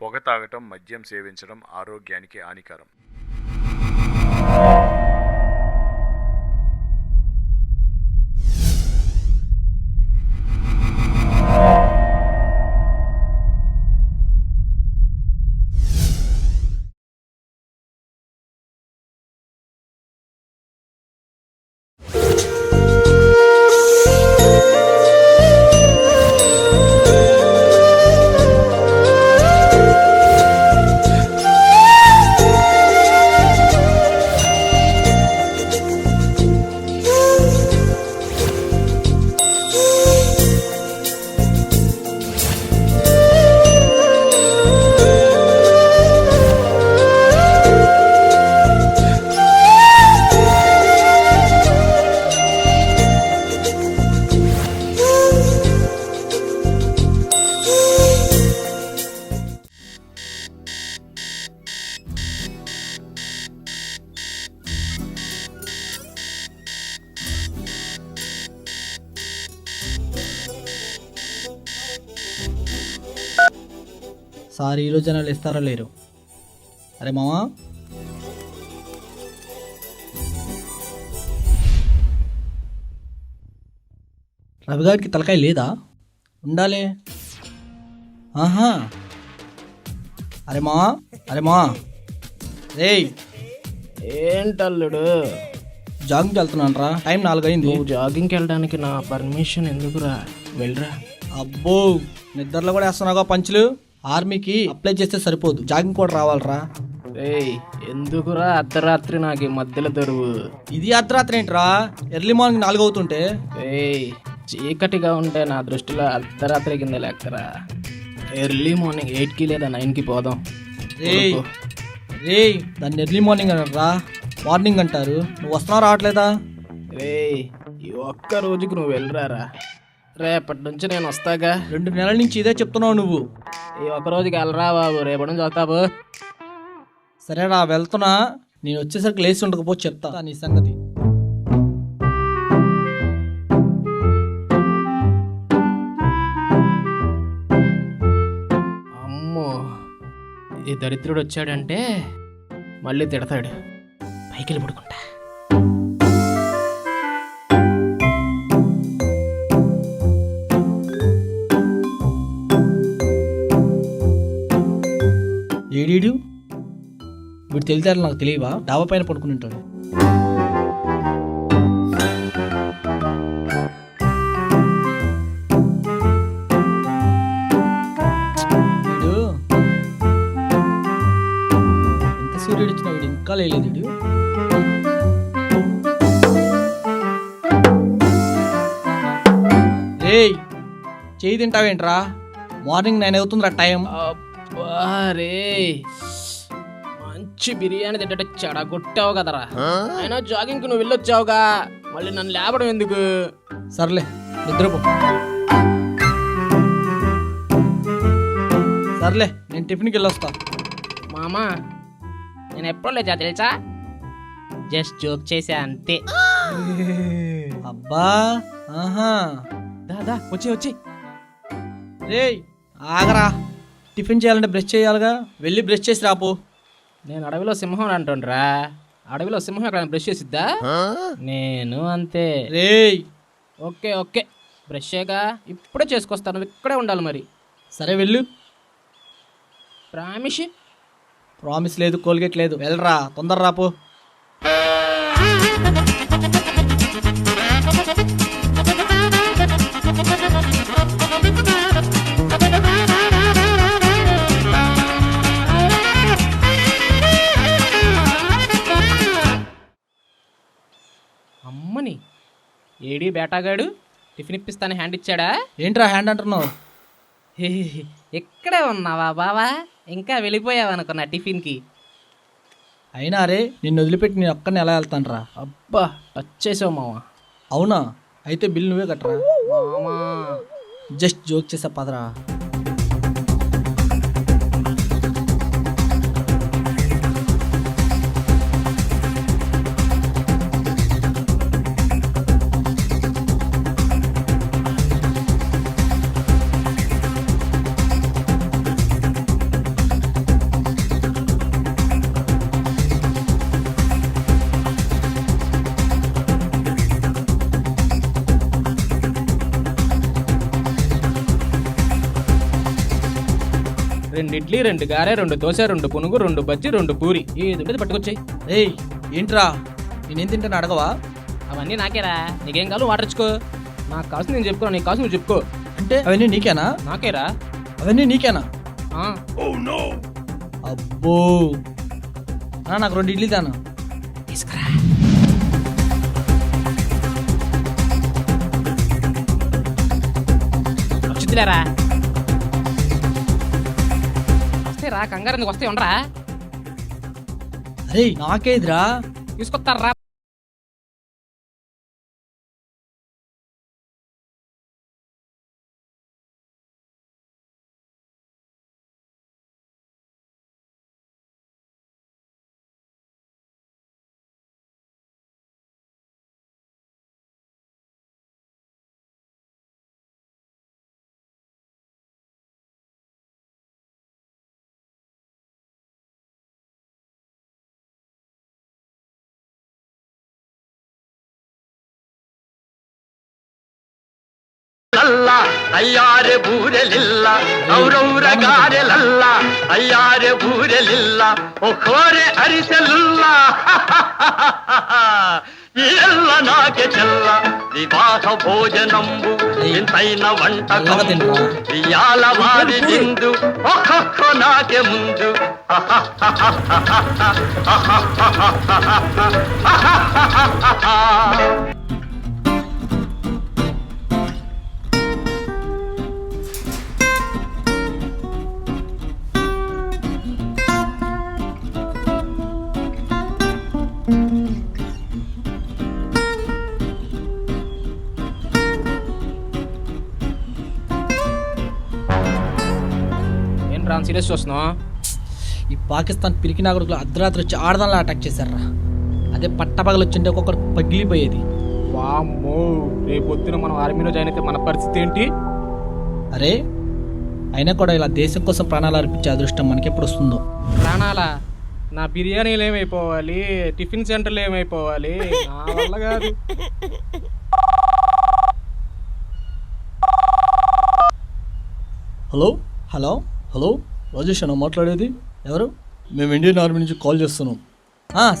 పొగ తాగటం మద్యం సేవించడం ఆరోగ్యానికి హానికరం. సార్ ఈరోజు జనాలు ఇస్తారా లేరు? అరే మామా. రవిగారికి తలకాయ లేదా? ఉండాలి. ఆహా. అరే మావా అరే మావా రేయ్ ఏంటల్లుడు? జాగింగ్కి వెళ్తున్నాను రా. టైం నాలుగైంది. నువ్వు జాగింగ్కి వెళ్ళడానికి నా పర్మిషన్ ఎందుకురా? వెళ్ళరా. అబ్బో నిద్రలో కూడా వేస్తున్నావుగా పంచులు. ఆర్మీకి అప్లై చేస్తే సరిపోదు. జాగింగ్ కూడా రావాలరా. ఏయ్ ఎందుకురా అర్ధరాత్రి నాకు ఈ మధ్యలో దొరువు? ఇది అర్ధరాత్రి ఏంట్రా? ఎర్లీ మార్నింగ్ నాలుగు అవుతుంటే ఏయ్ చీకటిగా ఉంటే నా దృష్టిలో అర్ధరాత్రి కింద లెక్కరా. ఎర్లీ మార్నింగ్ ఎయిట్కి లేదా నైన్కి పోదాం. ఊరుకో. రేయ్ దాన్ని ఎర్లీ మార్నింగ్ అనరా. మార్నింగ్ అంటారు. నువ్వు వస్తున్నావు రావట్లేదా? రేయ్ ఈ ఒక్క రోజుకి నువ్వు వెళ్ళరారా? రేపటి నుంచి నేను వస్తాగా రెండు నెలల నుంచి ఇదే చెప్తున్నావు నువ్వు. ఈ ఒక్క రోజుకి వెళ్ళరా బాబు రేపటి నుంచి వస్తావు సరేరా వెళ్తున్నా. నేను వచ్చేసరికి లేచి ఉండకపోతే చెప్తా నీ సంగతి. అమ్మో ఈ దరిద్రుడు వచ్చాడంటే మళ్ళీ తిడతాడు. పైకి వెళ్ళి పడుకుంటా. వాడు తెలితే నాకు తెలియవా? డాబా పైన పడుకుని ఉంటాడు. ఎంత సూర్యుడు ఇచ్చినా వీడు ఇంకా లేదు వీడు. రేయ్ చేయి తింటావేంట్రా? మార్నింగ్ నైన్ అవుతుందిరా టైం. రే. మంచి బిర్యానీ తింటే చెడగొట్టావు కదరా. అయినా జాగింగ్కి నువ్వు వెళ్ళొచ్చావుగా. మళ్ళీ నన్ను లేపడం ఎందుకు? సర్లే నిద్రపో. సర్లే నేను టిఫిన్కి వెళ్ళొస్తా. మామా నేను ఎప్పుడు లేచా తెలుసా? జస్ట్ జోక్ చేసా అంతే. అబ్బా ఆహా. దాదా వచ్చి వచ్చి. రేయ్ ఆగరా. టిఫిన్ చేయాలంటే బ్రష్ చేయాలిగా. వెళ్ళి బ్రష్ చేసి రాపో. నేను అడవిలో సింహం అంటుండ్రా. అడవిలో సింహం ఎక్కడ బ్రష్ చేసిద్దా? నేను అంతే. రేయ్! Okay okay. బ్రష్గా ఇప్పుడే చేసుకొస్తాను నువ్వు ఇక్కడే ఉండాలి మరి. సరే వెళ్ళు. ప్రామిష్ ప్రామిస్ లేదు కోల్గేట్ లేదు. వెళ్ళరా తొందర రాపో ఏడి బేటాగాడు. టిఫిన్ ఇప్పిస్తాను హ్యాండ్ ఇచ్చాడా? ఏంట్రా హ్యాండ్ అంటున్నావు? ఇక్కడే ఉన్నావా బావా? ఇంకా వెళ్ళిపోయావు అనుకున్నా టిఫిన్కి. అయినా రే నిన్ను వదిలిపెట్టి నేను ఒక్కడిని ఎలా వెళ్తాను రా అబ్బా టచ్ చేసావు మావా. అవునా? అయితే బిల్ నువ్వే కట్టరా? మామా జస్ట్ జోక్ చేసా పదరా? రెండు ఇడ్లీ రెండు గారె రెండు దోశ రెండు పునుగు రెండు బజ్జి రెండు పూరి. ఏది పట్టుకొచ్చాయి. ఏయ్ ఏంట్రా? నేనేం తింటాను అడగవా? అవన్నీ నాకేరా. నీకేం కావాలి వాటర్ ఇచ్చుకో. నాకు కావాల్సింది నేను చెప్పుకో నీకు కావాల్సింది నువ్వు చెప్పుకో. అంటే అవన్నీ నీకేనా? నాకేరా. అవన్నీ నీకేనా? అబ్బో. నాకు రెండు ఇడ్లీ తాను. తీసుకురా. వచ్చిందిలేరా రా కంగారు ఎందుకు వస్తే ఉండరా? అరే నాకేదిరా? తీసుకొస్తారా? ಲಲ್ಲ ಅಯ್ಯಾರೆ ಬೂರೆಲಿಲ್ಲ ಔರೌರ ಗಾರೆಲಲ್ಲ ಅಯ್ಯಾರೆ ಬೂರೆಲಿಲ್ಲ ಒಖೋರೆ ಅರಿಸಲುಲ್ಲ ಎಲ್ಲ ನಾಕೆ ಚೆಲ್ಲ ವಿವಾಹ ಭೋಜನಂಬು ಇಂತೈನ వంటకం ఇయాల వారి జిందు ఒక్కొక్క నాకే ముందు ఏం రాన్ సీరియస్ చూస్తున్నావు? ఈ పాకిస్తాన్ పిరికి నాగరికులు అర్ధరాత్రి వచ్చి ఆడదానిలా అటాక్ చేశారా? అదే పట్టపగలు వచ్చింటే ఒక్కొక్కరు పగిలిపోయేది. వామ్మో రేపు పొద్దున మనం ఆర్మీలో జాయిన్ అయితే మన పరిస్థితి ఏంటి? అరే అయినా కూడా ఇలా దేశం కోసం ప్రాణాలు అర్పించే అదృష్టం మనకెప్పుడు వస్తుందో? ప్రాణాలా? నా బిర్యానీలు ఏమైపోవాలి? టిఫిన్ సెంటర్లు ఏమైపోవాలి? నా వల్ల కాదు. హలో? హలో? హలో? రాజేష్ అన్న మాట్లాడేది? ఎవరు? మేము ఇండియన్ ఆర్మీ నుంచి కాల్ చేస్తున్నాం.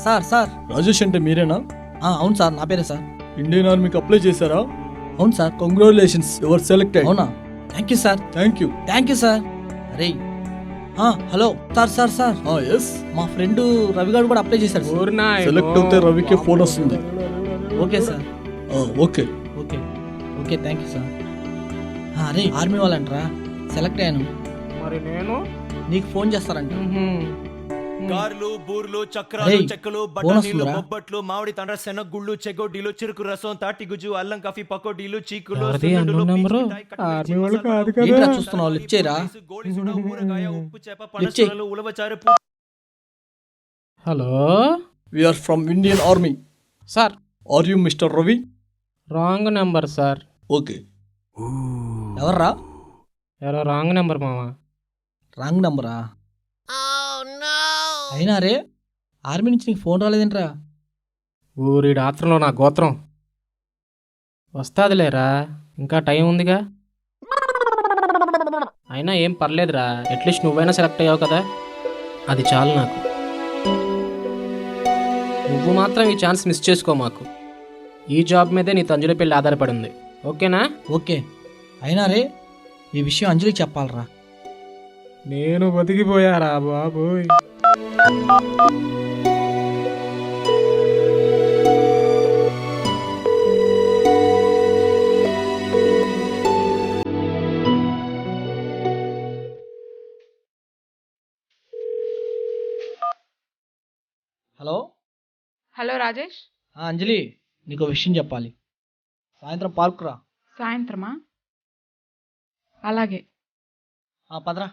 Sir sir. రాజేష్ అంటే మీరేనా? అవును సార్ నా పేరే సార్. ఇండియన్ ఆర్మీకి అప్లై చేశారా? అవును సార్. కంగ్రాచులేషన్స్ యువర్ సెలెక్టెడ్ అవునా? Thank you sir. Thank you thank you sir. అరే. Hello. Sir sir sir. Yes మా ఫ్రెండ్ రవి గారు కూడా అప్లై చేశారు సార్. సెలెక్ట్ అవుతే రవికే ఫోన్ వస్తుంది. Okay sir. Okay. Okay. Okay thank you sir. అరే ఆర్మీ వాళ్ళంటరా. సెలెక్ట్ అయ్యాను. మరి నేను? నీకు ఫోన్ చేస్తారంట. కార్లు బూర్లు చక్రాలు రేయ్, చెక్కలు బఠానీలు ఉందిరా? బొబ్బట్లు మామిడి తండ్ర శనగగుళ్ళు చెగోడీలు చెరుకు రసం తాటి గుజ్జు అల్లం కాఫీ పకోడీలు చీకులు ఎవరిది? సున్నుండలు, అన్నం నెంబరు? పీచు మిఠాయి, కట్లెట్, ఆర్మీ వాళ్ళు మసాలా, కాదు కదా. ఏంట్రా చూస్తున్నావు? లిఫ్ట్ చేయరా? రైసు, గోడి సోడా, ఊరగాయ, ఉప్పు చేప లిఫ్ట్ చేయి. పనసొరలు ఉలవచారు పూ- hello? We are from Indian army sir. Are you mister Ravi wrong number sir okay ఎవర్రా ఎవరో రాంగ్ నెంబర్ మామ రాంగ్ నంబరా? అయినా రే ఆర్మీ నుంచి నీకు ఫోన్ రాలేదేంట్రా? ఊరి ఆత్రంలో నా గోత్రం. వస్తాదిలేరా ఇంకా టైం ఉందిగా? అయినా ఏం పర్లేదురా అట్లీస్ట్ నువ్వైనా సెలెక్ట్ అయ్యావు కదా? అది చాలు నాకు. నువ్వు మాత్రం ఈ ఛాన్స్ మిస్ చేసుకో మాకు. ఈ జాబ్ మీదే నీ తంజుల పెళ్ళి ఆధారపడి ఉంది. ఓకేనా? ఓకే. అయినా రే ఈ విషయం అంజలికి చెప్పాలరా. నేను బతికిపోయారా బాబోయ్. హలో? హలో రాజేష్. ఆ, అంజలి నీకు విషయం చెప్పాలి. సాయంత్రం పార్క్ రా సాయంత్రమా? అలాగే. ఆ, పదరా.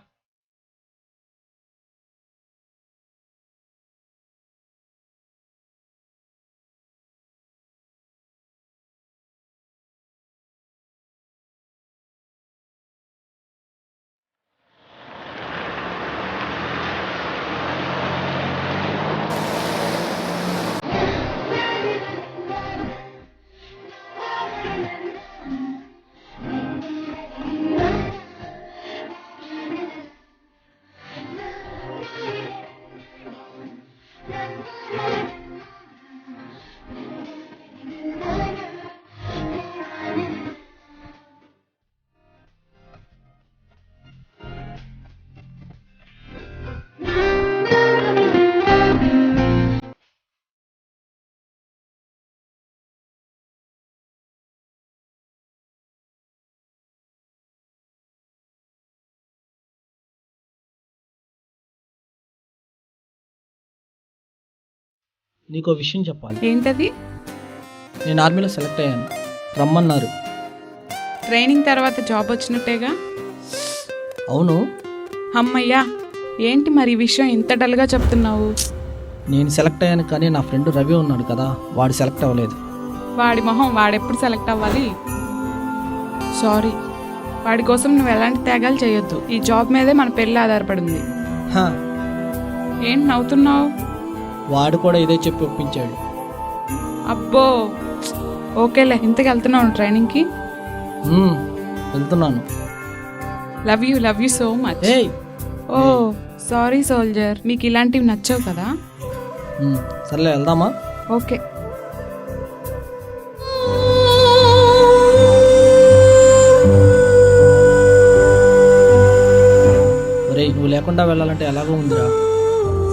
నీకో విషయం చెప్పాలి. ఏంటది? నేను ఆర్మీలో సెలెక్ట్ అయ్యాను. రమ్మన్నారు. ట్రైనింగ్ తర్వాత జాబ్ వచ్చినట్టేగా? అవును. అమ్మయ్యా ఏంటి మరి ఈ విషయం ఇంత డల్గా చెప్తున్నావు? నేను సెలెక్ట్ అయ్యాను కానీ నా ఫ్రెండ్ రవి ఉన్నాడు కదా వాడు సెలెక్ట్ అవ్వలేదు. వాడి మొహం వాడెప్పుడు సెలెక్ట్ అవ్వాలి? సారీ వాడి కోసం నువ్వు ఎలాంటి త్యాగాలు చేయొద్దు. ఈ జాబ్ మీదే మన పెళ్ళి ఆధారపడింది. హా, ఏంటి నవ్వుతున్నావు? వాడు కూడా ఇదే చెప్పి ఒప్పించాడు. అబ్బో ఓకేలే ఇంతకు వెళ్తున్నావు ట్రైనింగ్కి? మ్మ్, వెళ్తున్నాను. Love you love you so much. ఏయ్! ఓ సారీ సోల్జర్ మీకు ఇలాంటివి నచ్చవు కదా? మ్మ్, సర్లే వెళ్దామా? ఓకే. ఒరేయ్ నువ్వు లేకుండా వెళ్ళాలంటే ఎలాగో ఉందిరా.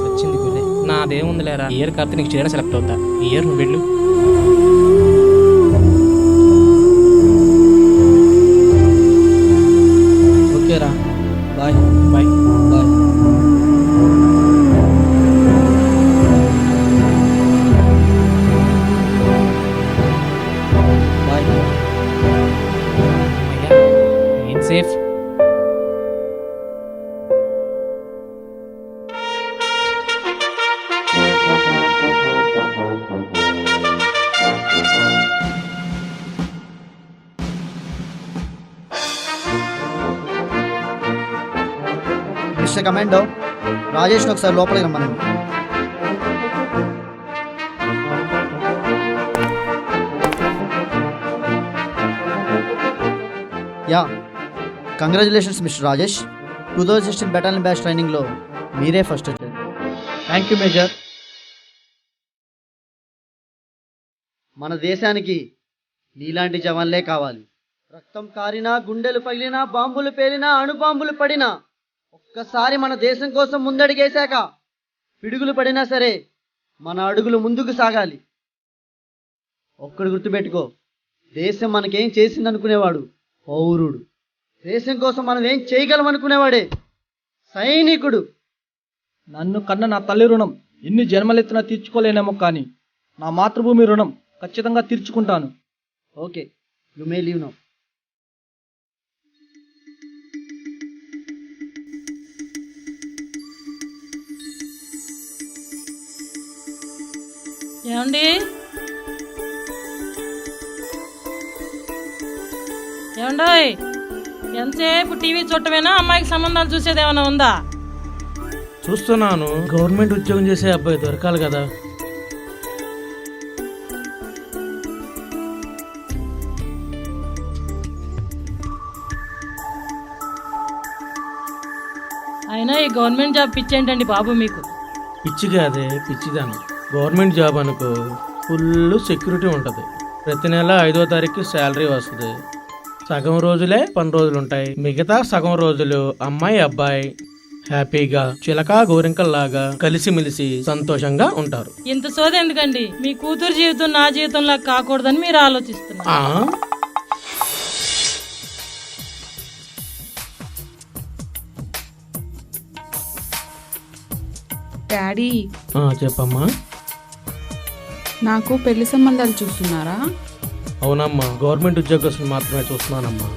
వచ్చింది గురే నాదేముంది లేరా ఇయర్ కార్తీ నీకు చీర సెలెక్ట్ అవుతా ఇయర్ నువ్వు వెళ్ళు. మిస్టర్ కమాండో రాజేష్ని ఒకసారి లోపలికి రమ్మనండి. Yeah congratulations mister Rajesh. Two thousand sixteen battalion batch ట్రైనింగ్లో మీరే ఫస్ట్ వచ్చారు. థ్యాంక్ యూ మేజర్ మన దేశానికి నీలాంటి జవాన్లే కావాలి. రక్తం కారినా గుండెలు పగిలినా బాంబులు పేలినా అణుబాంబులు పడినా ఒక్కసారి మన దేశం కోసం ముందడిగేశాక పిడుగులు పడినా సరే మన అడుగులు ముందుకు సాగాలి. ఒక్కడు గుర్తుపెట్టుకో దేశం మనకేం చేసిందనుకునేవాడు పౌరుడు. దేశం కోసం మనం ఏం చేయగలం అనుకునేవాడే సైనికుడు. నన్ను కన్న నా తల్లి రుణం ఎన్ని జన్మలెత్తినా తీర్చుకోలేనేమో కానీ నా మాతృభూమి రుణం ఖచ్చితంగా తీర్చుకుంటాను. Okay you may leave now ఏమండి? ఏమండోయ్? ఎంతసేపు టీవీ చూడటమేనా? అమ్మాయికి సంబంధాలు చూసేది ఏమైనా ఉందా? చూస్తున్నాను. గవర్నమెంట్ ఉద్యోగం చేసే అబ్బాయి దొరకాలి కదా. అయినా ఈ గవర్నమెంట్ జాబ్ పిచ్చేంటండి బాబు మీకు? పిచ్చి కాదే పిచ్చిదాను. గవర్నమెంట్ జాబ్ అనుకో ఫుల్ సెక్యూరిటీ ఉంటుంది. ప్రతి నెల ఐదో తారీఖు శాలరీ వస్తుంది. సగం రోజులే పని రోజులు ఉంటాయి మిగతా సగం రోజులు అమ్మాయి అబ్బాయి హ్యాపీగా చిలక గోరింకల్లాగా కలిసిమెలిసి సంతోషంగా ఉంటారు. ఇంత సోది ఎందుకండి? మీ కూతురు జీవితం నా జీవితంలా కాకూడదని మీరు ఆలోచిస్తున్నారు. ఆ. డాడీ ఆ, చెప్పమ్మా. నాకు పెళ్ళి సంబంధాలు చూస్తున్నారా? అవునమ్మా గవర్నమెంట్ ఉద్యోగస్తులు మాత్రమే చూస్తున్నానమ్మా.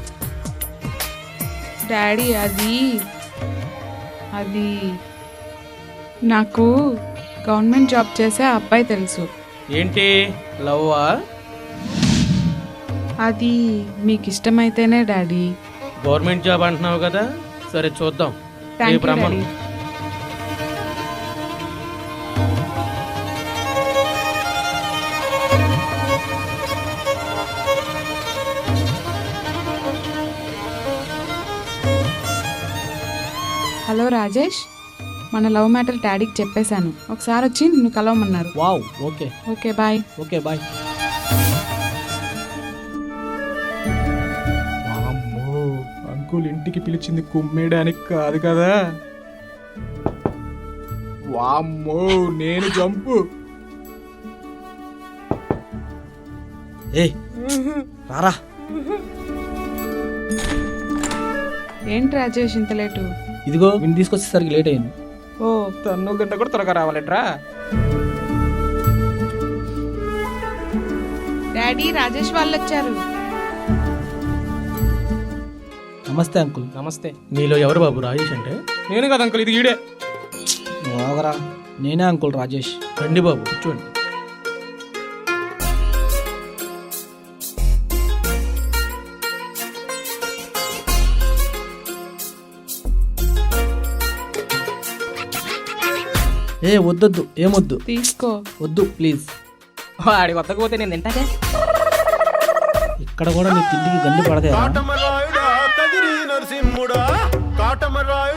డాడీ అది అది నాకు గవర్నమెంట్ జాబ్ చేసే అబ్బాయి తెలుసు. ఏంటి? లవ్వా? అది మీకు ఇష్టమైతేనే డాడీ. గవర్నమెంట్ జాబ్ అంటున్నావు కదా? సరే చూద్దాం. థ్యాంక్ రేపు యూ రమ్మను. హలో రాజేష్ మన లవ్ మ్యాటర్ డాడీకి చెప్పేశాను. ఒకసారి వచ్చి నిన్ను కలవమన్నారు. Wow okay. Okay bye. Okay bye. అమ్మో అంకుల్ ఇంటికి పిలిచింది కుమ్మేయడానికి కాదు కదా. వామ్మో నేను జంపు. ఏ రారా. ఏంటి రాజేష్ ఇంత లేటు? ఇదిగో విని తీసుకొచ్చేసరికి లేట్ అయింది. ఓ తన్ను గంట కూడా త్వరగా రావాలట్రా? డాడీ రాజేష్ వాళ్ళు వచ్చారు నమస్తే అంకుల్. నమస్తే. మీలో ఎవరు బాబు? రాజేష్ అంటే? నేను కదా అంకుల్ ఇది ఈడే. నేనే అంకుల్ రాజేష్. రండి బాబు కూర్చోండి. ఏ వద్దొద్దు ఏమొద్దు? తీసుకో. వద్దు ప్లీజ్. వాడి వద్దకపోతే నేను తింటాకే ఇక్కడ కూడా నీ తిండికి గండి పడదే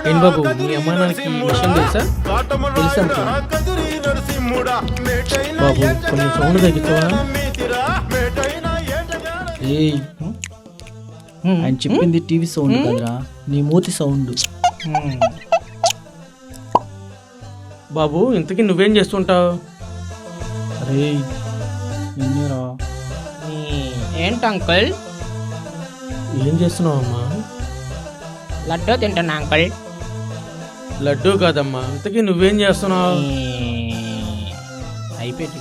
ఏం బాబు మీ అమ్మా నాన్నకి ఈ విషయం తెలుసా? తెలుసు బాబు కొంచెం సౌండ్ తగ్గుతావా ఏయ్. ఆయన చెప్పింది టీవీ సౌండ్ కదరా. నీ మూతి సౌండ్ బాబు ఇంతకీ నువ్వేం చేస్తుంటావు? అరే నిన్నేరా ఏంటి అంకుల్? ఏం చేస్తున్నావు అమ్మా? లడ్డూ తింటున్నా అంకుల్. లడ్డూ కాదమ్మా ఇంతకీ నువ్వేం చేస్తున్నావు? అయిపోయింది.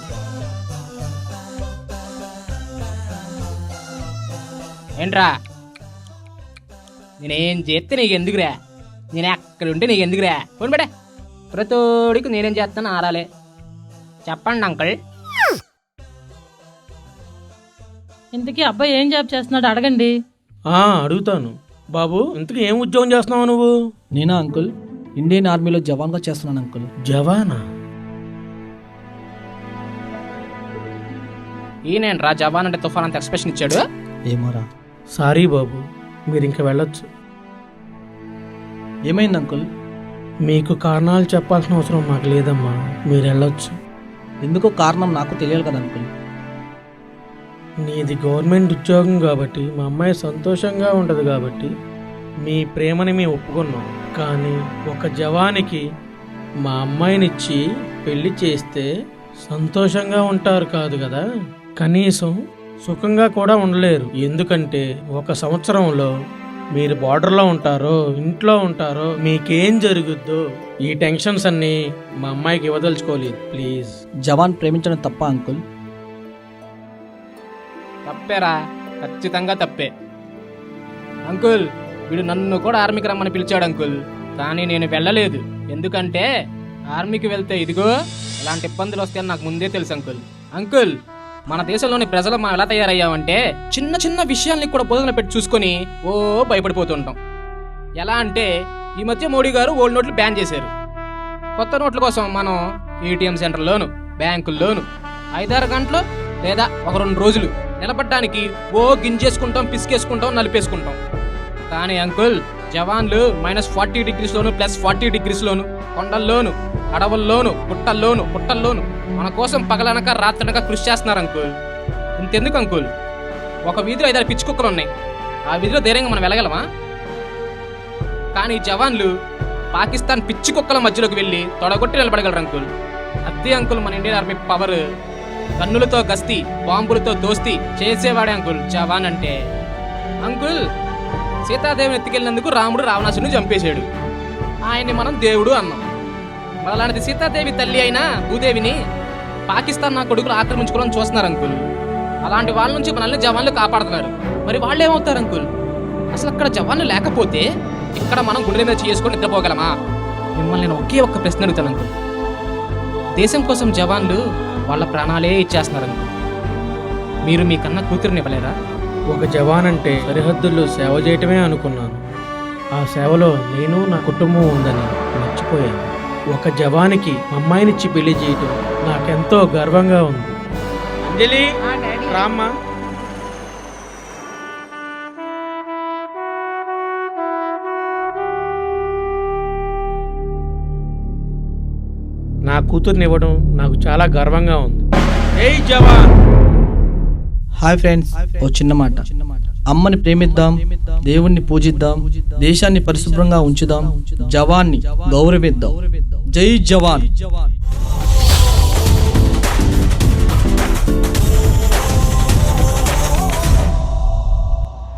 ఏంట్రా? నేనేం చేస్తే నీకు ఎందుకురా నేను అక్కడ ఉంటే నీకు ఎందుకురా ఫోన్ బడే ప్రతోడికి నేనేం చేస్తాను? ఆరాలే. చెప్పండి అంకుల్. ఇంతకీ అబ్బాయి ఏం జాబ్ చేస్తున్నాడు? అడగండి. ఆ అడుగుతాను. బాబు ఇంతకీ ఏం ఉద్యోగం చేస్తున్నావు నువ్వు? నేనా అంకుల్? ఇండియన్ ఆర్మీలో జవాన్గా చేస్తున్నాను అంకుల్. జవానా? ఈయనేంట్రా జవాన్ అంటే తుఫాన్ అంత ఎక్స్ప్రెషన్ ఇచ్చాడు? ఏమోరా. సారీ బాబు మీరు ఇంకా వెళ్ళొచ్చు. ఏమైంది అంకుల్? మీకు కారణాలు చెప్పాల్సిన అవసరం మాకు లేదమ్మా. మీరు వెళ్ళొచ్చు. ఎందుకో కారణం నాకు తెలియాలి కదా అంకుల్. నీది గవర్నమెంట్ ఉద్యోగం కాబట్టి మా అమ్మాయి సంతోషంగా ఉంటుంది కాబట్టి మీ ప్రేమని మేము ఒప్పుకున్నాం. కానీ ఒక జవానికి మా అమ్మాయినిచ్చి పెళ్ళి చేస్తే సంతోషంగా ఉంటారు కాదు కదా. కనీసం సుఖంగా కూడా ఉండలేరు. ఎందుకంటే ఒక సంవత్సరంలో మీరు బార్డర్లో ఉంటారో ఇంట్లో ఉంటారో మీకేం జరుగుద్దో ఈ టెన్షన్స్ అన్నీ మా అమ్మాయికి ఇవ్వదలుచుకోలేదు. ప్లీజ్. జవాన్ ప్రేమించడం తప్ప అంకుల్. తప్పేరా. ఖచ్చితంగా తప్పే. అంకుల్ వీడు నన్ను కూడా ఆర్మీకి రమ్మని పిలిచాడు అంకుల్. కానీ నేను వెళ్ళలేదు. ఎందుకంటే ఆర్మీకి వెళ్తే ఇదిగో ఇలాంటి ఇబ్బందులు వస్తాయని నాకు ముందే తెలుసు అంకుల్. అంకుల్ మన దేశంలోని ప్రజలు మనం ఎలా తయారయ్యామంటే చిన్న చిన్న విషయాల్ని కూడా బోధన పెట్టి చూసుకొని ఓ భయపడిపోతుంటాం. ఎలా అంటే ఈ మధ్య మోడీ గారు ఓల్డ్ నోట్లు బ్యాన్ చేశారు. కొత్త నోట్ల కోసం మనం ఏటీఎం సెంటర్లోను బ్యాంకుల్లోను ఐదారు గంటలు లేదా ఒక రెండు రోజులు నిలబడ్డానికి ఓ గింజేసుకుంటాం పిసికేసుకుంటాం నలిపేసుకుంటాం. కానీ అంకుల్ జవాన్లు మైనస్ ఫార్టీ డిగ్రీస్లోను ప్లస్ ఫార్టీ డిగ్రీస్లోను కొండల్లోను అడవుల్లోను పుట్టల్లోను పుట్టల్లోను మన కోసం పగలనక రాత్రనక కృషి చేస్తున్నారు అంకుల్. ఇంతెందుకు అంకుల్? ఒక వీధిలో ఐదారు పిచ్చి కుక్కలు ఉన్నాయి ఆ వీధిలో ధైర్యంగా మనం వెళ్ళగలమా? కానీ జవాన్లు పాకిస్తాన్ పిచ్చి కుక్కల మధ్యలోకి వెళ్ళి తొడగొట్టి నిలబడగలరు అంకుల్. అదే అంకుల్ మన ఇండియన్ ఆర్మీ పవర్. గన్నులతో గస్తీ బాంబులతో దోస్తీ చేసేవాడే అంకుల్ జవాన్ అంటే. అంకుల్ సీతాదేవిని ఎత్తుకెళ్ళినందుకు రాముడు రావణాసుని చంపేశాడు. ఆయన్ని మనం దేవుడు అన్నాం. మరి అలాంటిది సీతాదేవి తల్లి అయిన భూదేవిని పాకిస్తాన్ నా కొడుకులు ఆక్రమించుకోవాలని చూస్తున్నారు అంకుల్. అలాంటి వాళ్ళ నుంచి మనల్ని జవాన్లు కాపాడుతున్నారు. మరి వాళ్ళు ఏమవుతారు అంకుల్? అసలు అక్కడ జవాన్లు లేకపోతే ఇక్కడ మనం గుండెల మీద చేసుకొని నిద్రపోగలమా? మిమ్మల్ని నేను ఒకే ఒక్క ప్రశ్న అడుగుతాను అంకుల్. దేశం కోసం జవాన్లు వాళ్ళ ప్రాణాలే ఇచ్చేస్తున్నారు అంకుల్. మీరు మీ కన్న కూతురుని ఇవ్వలేరా? ఒక జవాన్ అంటే సరిహద్దుల్లో సేవ చేయటమే అనుకున్నాను. ఆ సేవలో నేను నా కుటుంబం ఉందని మర్చిపోయాను. ఒక జవానికి అమ్మాయినిచ్చి పెళ్ళి చేయటం నాకెంతో గర్వంగా ఉంది. అంజలి రామ్మా. నా కూతుర్ని ఇవ్వడం నాకు చాలా గర్వంగా ఉంది. జవాన్. హాయ్ ఫ్రెండ్స్ ఓ చిన్న మాట. అమ్మని ప్రేమిద్దాం దేవుణ్ణి పూజిద్దాం దేశాన్ని పరిశుభ్రంగా ఉంచుదాం జవాన్ని గౌరవిద్దాం. జై జవాన్.